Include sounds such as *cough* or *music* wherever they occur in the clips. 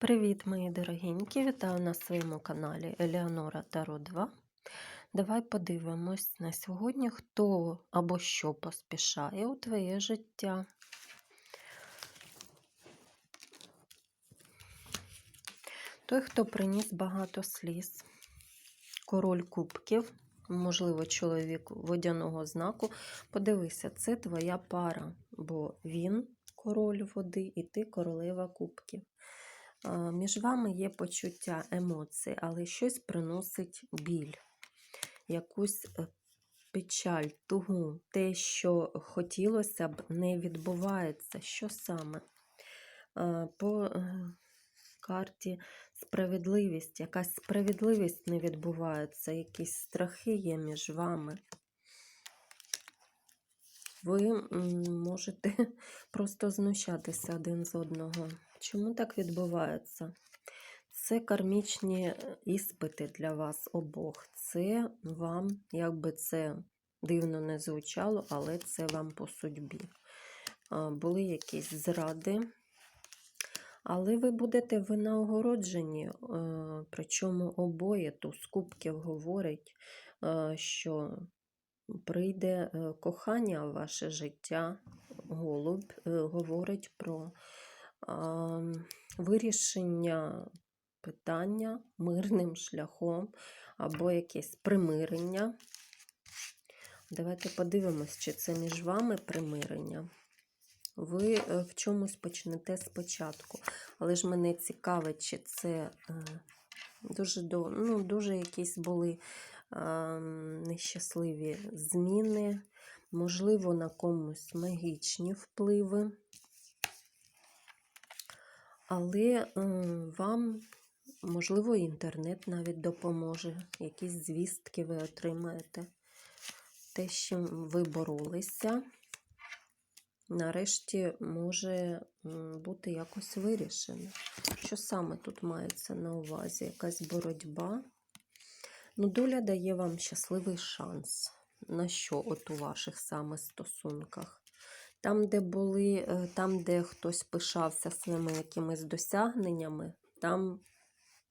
Привіт, мої дорогенькі! Вітаю на своєму каналі Елеонора Таро 2. Давай подивимось на сьогодні, хто або що поспішає у твоє життя. Той, хто приніс багато сліз, король кубків, можливо, чоловік водяного знаку. Подивися, це твоя пара, бо він король води, і ти королева кубків. А, Між вами є почуття емоцій, але щось приносить біль, якусь е, печаль, тугу, те, що хотілося б, не відбувається. Що саме? По е, карті справедливість, якась справедливість не відбувається, якісь страхи є між вами. Ви можете *laughs* просто знущатися один з одного. Чому так відбувається? Це кармічні е, іспити для вас обох. Це вам, як би це дивно не звучало, але це вам по судьбі. Були якісь зради, але ви будете винагороджені, е, причому обоє туз кубків говорить, е, що прийде кохання в ваше життя. Голуб е, говорить про вирішення питання мирним шляхом або якесь примирення. Давайте подивимось, чи це між вами примирення. Ви е, в чомусь почнете спочатку. Але ж мене цікавить, чи це е, дуже ну, дуже якісь були нещасливі зміни, можливо, на комусь магічні впливи. Але е, вам, можливо, інтернет навіть допоможе, якісь звістки ви отримаєте. Те, з чим ви боролися, нарешті може бути якось вирішено. Що саме тут мається на увазі? Якась боротьба. Ну, доля дає вам щасливий шанс. На що от у ваших саме стосунках? Там, де були, е, там, де хтось пишався своїми якимись досягненнями, там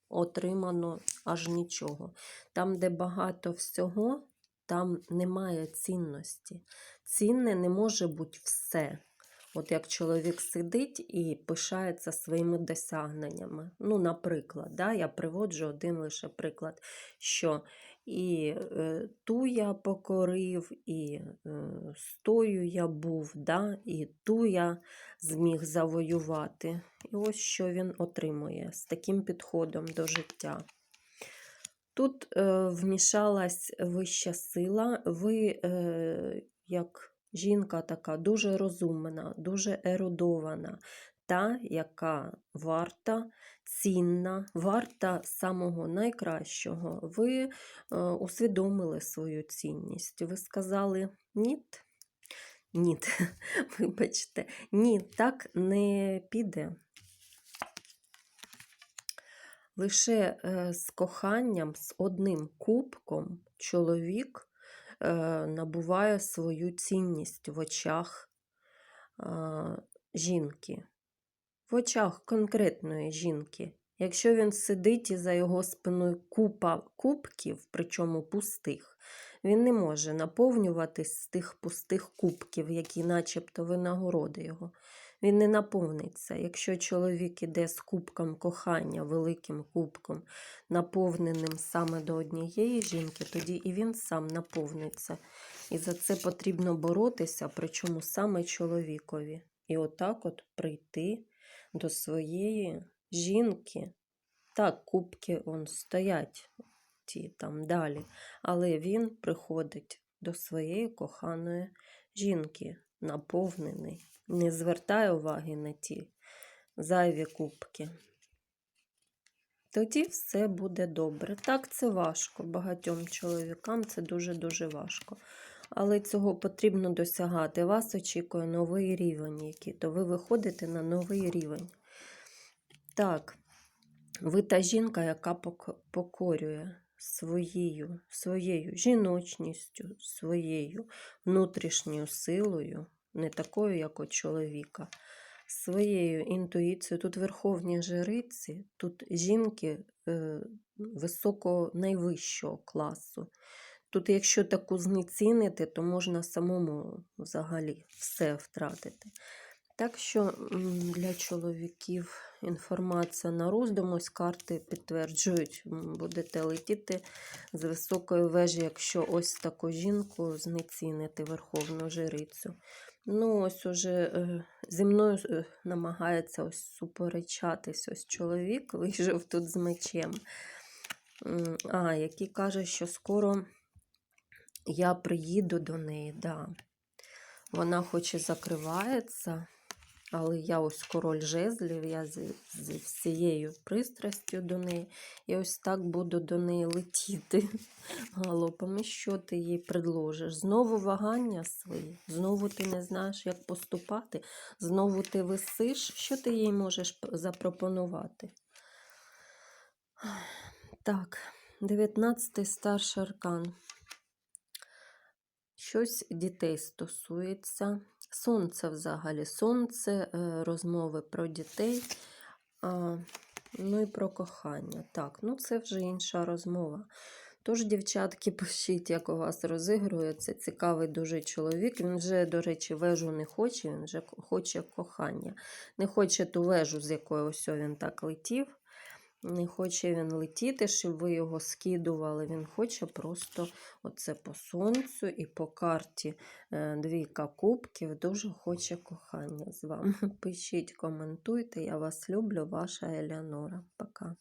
отримано аж нічого. Там, де багато всього, там немає цінності. Цінне не може бути все. От як чоловік сидить і пишається своїми досягненнями. Ну, наприклад, да, я приводжу один лише приклад, що і е, ту я покорив, і е, з тою я був, да, і ту я зміг завоювати. І ось що він отримує з таким підходом до життя. Тут е, вмішалась вища сила, ви, е, як жінка така дуже розумна, дуже ерудована, та, яка варта, цінна, варта самого найкращого. Ви е, усвідомили свою цінність. Ви сказали ні. Ні, *laughs* вибачте, ні, так не піде. Лише е, з коханням, з одним кубком чоловік е, набуває свою цінність в очах жінки, в очах конкретної жінки. Якщо він сидить і за його спиною купа кубків, причому пустих, він не може наповнюватись з тих пустих кубків, які начебто винагороди його він не наповниться. Якщо чоловік іде з кубком кохання, великим кубком, наповненим саме до однієї жінки, тоді і він сам наповниться. І за це потрібно боротися, причому саме чоловікові. І отак от прийти до своєї жінки. Так, кубки он стоять ті там далі. Але він приходить до своєї коханої жінки, наповнений не звертає уваги на ті зайві кубки. Тоді все буде добре. Так, це важко. Багатьом чоловікам це дуже-дуже важко. Але цього потрібно досягати. Вас очікує новий рівень, який, то ви виходите на новий рівень. Так, ви та жінка, яка покорює своєю, своєю жіночністю, своєю внутрішньою силою не такою, як у чоловіка. своєю інтуїцією. Тут верховні жриці, тут жінки е, високого найвищого класу. Тут, якщо таку знецінити, то можна самому взагалі все втратити. Так що для чоловіків інформація на роздум, ось карти підтверджують, будете летіти з високої вежі, якщо ось таку жінку знецінити верховну жрицю. Ну, ось уже е, зі мною е, намагається ось суперечатись ось чоловік, *laughs* вийшов тут з мечем. А, який каже, що скоро я приїду до неї, да. Вона хоч і закривається, але я ось король жезлів, я з, з всією пристрастю до неї. І ось так буду до неї летіти *laughs* галопом. І що ти їй предложиш? Знову вагання свої, знову ти не знаєш, як поступати, знову ти висиш. Що ти їй можеш запропонувати? Так, 19-й старший аркан. Щось дітей стосується. Сонце взагалі. Сонце, е, розмови про дітей, ну і про кохання. Так, ну це вже інша розмова. Тож, дівчатки, *laughs* пишіть, як у вас розігрується. Цікавий дуже чоловік. Він вже, до речі, вежу не хоче, він вже хоче кохання. Не хоче ту вежу, з якої ось він так летів. Не хоче він летіти, щоб ви його скидували. Він хоче просто оце по сонцю і по карті е, двійка кубків. Дуже хоче кохання з вами. *laughs* Пишіть, коментуйте. Я вас люблю, ваша Елеонора. Пока.